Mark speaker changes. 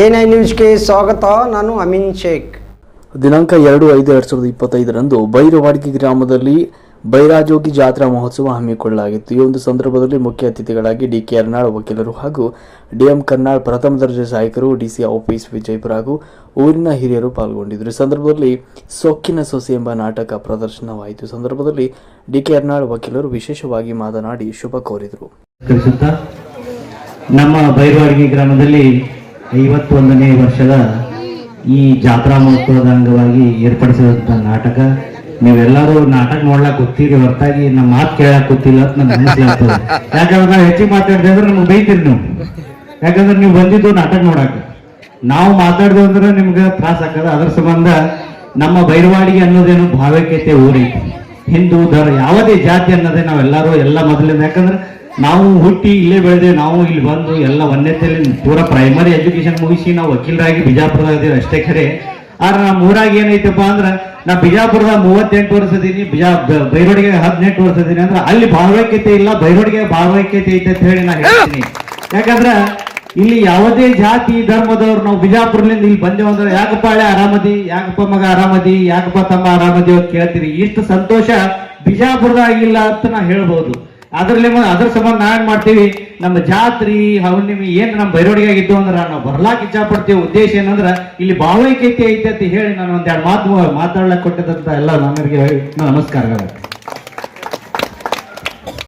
Speaker 1: N I ನ್ಯೂಸ್ಗೆ ಸ್ವಾಗತ ನಾನು ಅಮೀನ್ ಶೇಖ್.
Speaker 2: ದಿನಾಂಕ ಎರಡು ಐದು ಎರಡು ಸಾವಿರದ ಇಪ್ಪತ್ತೈದರಂದು ಬೈರವಾಡಿಗೆ ಗ್ರಾಮದಲ್ಲಿ ಬೈರಾಜೋಗಿ ಜಾತ್ರಾ ಮಹೋತ್ಸವ ಹಮ್ಮಿಕೊಳ್ಳಲಾಗಿತ್ತು. ಈ ಒಂದು ಸಂದರ್ಭದಲ್ಲಿ ಮುಖ್ಯ ಅತಿಥಿಗಳಾಗಿ ಡಿ ಕೆ ಅರ್ನಾಳ್ ವಕೀಲರು ಹಾಗೂ ಡಿಎಂ ಕರ್ನಾಳ್ ಪ್ರಥಮ ದರ್ಜೆ ಸಹಾಯಕರು ಡಿಸಿ ಆಫೀಸ್ ವಿಜಯಪುರ ಹಾಗೂ ಊರಿನ ಹಿರಿಯರು ಪಾಲ್ಗೊಂಡಿದ್ದರು. ಈ ಸಂದರ್ಭದಲ್ಲಿ ಸೊಕ್ಕಿನ ಸೊಸೆ ಎಂಬ ನಾಟಕ ಪ್ರದರ್ಶನವಾಯಿತು. ಸಂದರ್ಭದಲ್ಲಿ ಡಿ ಕೆ ಅರ್ನಾಳ್ ವಕೀಲರು ವಿಶೇಷವಾಗಿ ಮಾತನಾಡಿ ಶುಭ ಕೋರಿದರು.
Speaker 3: ನಮ್ಮ ಬೈರವಾಡಿಗೆ ಗ್ರಾಮದಲ್ಲಿ ಐವತ್ತೊಂದನೇ ವರ್ಷದ ಈ ಜಾತ್ರಾ ಮಹೋತ್ಸವದ ಅಂಗವಾಗಿ ಏರ್ಪಡಿಸಿದಂಥ ನಾಟಕ. ನೀವೆಲ್ಲರೂ ನಾಟಕ ನೋಡ್ಲಾಕ್ ಗೊತ್ತೀರಿ ಹೊರತಾಗಿ ನಮ್ಮ ಮಾತು ಕೇಳಕ್ ಗೊತ್ತಿಲ್ಲ ಅಂತ ನನ್ಗೆ ಅನಿಸ್ಲಾಗ್ತದೆ ಯಾಕಂದ್ರೆ ನಾವು ಹೆಚ್ಚಿಗೆ ಮಾತಾಡಿದೆ ಅಂದ್ರೆ ನಮ್ಗೆ ಬೈತೀರಿ ನೀವು. ಯಾಕಂದ್ರೆ ನೀವು ಬಂದಿದ್ದು ನಾಟಕ ನೋಡಾಕ ನಾವು ಮಾತಾಡ್ದು ಅಂದ್ರೆ ನಿಮ್ಗೆ ತ್ರಾಸ ಆಗ್ತದೆ. ಅದ್ರ ಸಂಬಂಧ ನಮ್ಮ ಬೈರವಾಡಿಗೆ ಅನ್ನೋದೇನು ಭಾವೈಕ್ಯತೆ ಊರಿ ಹಿಂದೂ ಧರ್ಮ, ಯಾವುದೇ ಜಾತಿ ಅನ್ನೋದೇ ನಾವೆಲ್ಲರೂ ಎಲ್ಲ ಮೊದಲಿಂದ. ಯಾಕಂದ್ರೆ ನಾವು ಹುಟ್ಟಿ ಇಲ್ಲೇ ಬೆಳೆದೆ ನಾವು ಇಲ್ಲಿ ಬಂದು ಎಲ್ಲ ಒಂದನೇದಲ್ಲಿ ಪೂರ ಪ್ರೈಮರಿ ಎಜುಕೇಶನ್ ಮುಗಿಸಿ ನಾವು ವಕೀಲರಾಗಿ ಬಿಜಾಪುರದಾಗ ಇದೀವಿ ಅಷ್ಟೇ ಖರೆ ಆದ್ರೆ ನಮ್ಮ ಊರಾಗ ಏನೈತಪ್ಪ ಅಂದ್ರೆ ನಾ ಬಿಜಾಪುರದ ಮೂವತ್ತೆಂಟು ವರ್ಷ ಇದೀನಿ ಬಿಜಾ ಬೈರೋಡಿಗೆ ಹದಿನೆಂಟು ವರ್ಷ ಇದೀನಿ ಅಂದ್ರೆ ಅಲ್ಲಿ ಭಾವೈಕ್ಯತೆ ಇಲ್ಲ, ಬೈರೋಡಿಗೆ ಭಾವೈಕ್ಯತೆ ಐತೆ ಅಂತ ಹೇಳಿ ನಾ ಹೇಳ್ತೀನಿ. ಯಾಕಂದ್ರ ಇಲ್ಲಿ ಯಾವುದೇ ಜಾತಿ, ಧರ್ಮದವ್ರು ನಾವು ಬಿಜಾಪುರ್ಲಿಂದ ಇಲ್ಲಿ ಬಂದೇವು ಅಂದ್ರೆ ಯಾಕಪ್ಪ ಹಳೆ ಆರಾಮದಿ, ಯಾಕಪ್ಪ ಮಗ ಆರಾಮದಿ, ಯಾಕಪ್ಪ ತಮ್ಮ ಆರಾಮದಿ ಅಂತ ಕೇಳ್ತೀರಿ ಇಷ್ಟು ಸಂತೋಷ ಬಿಜಾಪುರದಾಗಿಲ್ಲ ಅಂತ ನಾ ಹೇಳ್ಬೋದು. ಅದ್ರಲ್ಲಿ ಅದ್ರ ಸಂಬಂಧ ನಾವೇನ್ ಮಾಡ್ತೀವಿ? ನಮ್ಮ ಜಾತ್ರಿ ಹುಣ್ಣಿಮೆ ಏನ್ ನಮ್ಮ ಬೈರೋಡಿಗಾಗಿದ್ದು ಅಂದ್ರೆ ನಾವು ಬರ್ಲಾಕ್ ಇಚ್ಛಾ ಪಡ್ತೀವಿ ಉದ್ದೇಶ ಏನಂದ್ರ ಇಲ್ಲಿ ಭಾವೈಕ್ಯತೆ ಐತೆ ಅಂತ ಹೇಳಿ ನಾನು ಒಂದೆರಡು ಮಾತು ಮಾತಾಡ್ಲಕ್ ಕೊಟ್ಟದಂತ ಎಲ್ಲ ನಮಗೆ ನಮಸ್ಕಾರಗಳು.